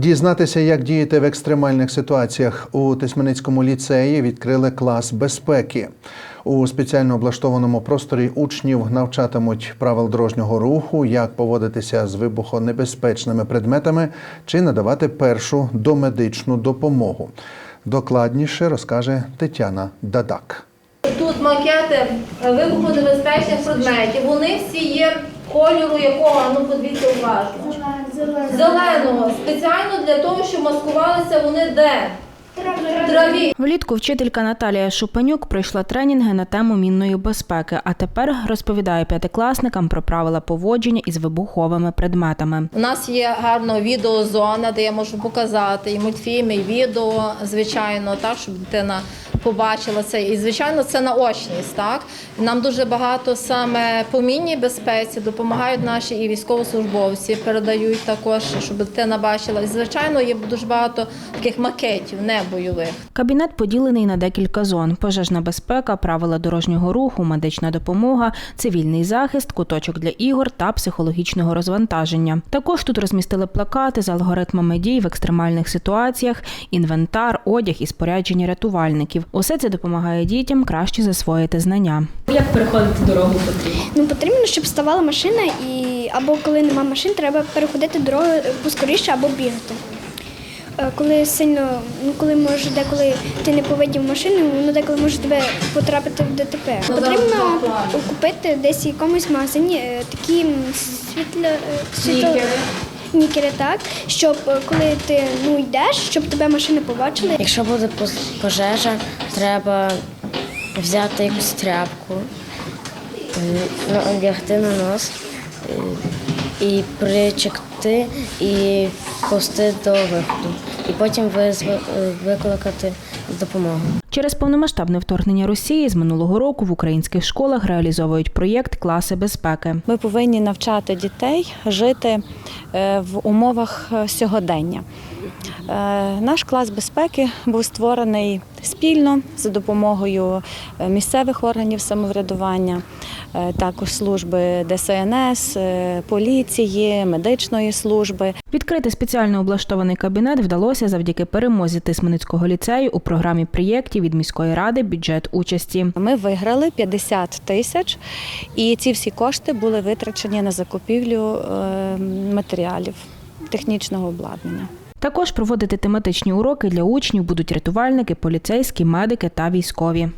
Дізнатися, як діяти в екстремальних ситуаціях у Тисменицькому ліцеї відкрили клас безпеки. У спеціально облаштованому просторі учнів навчатимуть правил дорожнього руху, як поводитися з вибухонебезпечними предметами чи надавати першу домедичну допомогу. Докладніше розкаже Тетяна Дадак. Тут макети вибухонебезпечних предметів. Вони всі є кольору якого, ну подивіться уважно. Зеленого. Спеціально для того, щоб маскувалися вони де? Влітку вчителька Наталія Шупенюк пройшла тренінги на тему мінної безпеки, а тепер розповідає п'ятикласникам про правила поводження із вибуховими предметами. У нас є гарна відеозона, де я можу показати і мультфільми, і відео, звичайно, так, щоб дитина побачила це. І звичайно, це наочність. Так нам дуже багато саме по мінній безпеці допомагають наші і військовослужбовці, передають також, щоб дитина бачила. І звичайно, є дуже багато таких макетів, не бойових. Кабінет поділений на декілька зон: пожежна безпека, правила дорожнього руху, медична допомога, цивільний захист, куточок для ігор та психологічного розвантаження. Також тут розмістили плакати з алгоритмами дій в екстремальних ситуаціях, інвентар, одяг і спорядження рятувальників. Усе це допомагає дітям краще засвоїти знання. Як переходити дорогу потрібно? Ну потрібно, щоб ставала машина, і або коли нема машин, треба переходити дорогу поскоріше або бігати. Е, Коли сильно, ну коли може деколи ти не повидів машину, воно деколи може тебе потрапити в ДТП. Ну, Потрібно купити десь в якомусь магазині е, такі світло, е, світло Нікери. так, щоб коли ти ну йдеш, щоб тебе машини побачили. Якщо буде пожежа, треба взяти якусь тряпку, е, одягти на нос і причекти і пости до виходу. І потім викликати допомогу. Через повномасштабне вторгнення Росії з минулого року в українських школах реалізовують проєкт Класи безпеки. Ми повинні навчати дітей жити е, в умовах е, сьогодення. Е, Наш клас безпеки був створений спільно за допомогою е, місцевих органів самоврядування, е, також служби ДСНС, поліції, медичної служби. Відкрити спеціально облаштований кабінет вдалося завдяки перемозі Тисменицького ліцею у програмі проєктів від міської ради бюджет участі. Ми виграли 50 тисяч, і ці всі кошти були витрачені на закупівлю матеріалів технічного обладнання. Також проводити тематичні уроки для учнів будуть рятувальники, поліцейські, медики та військові.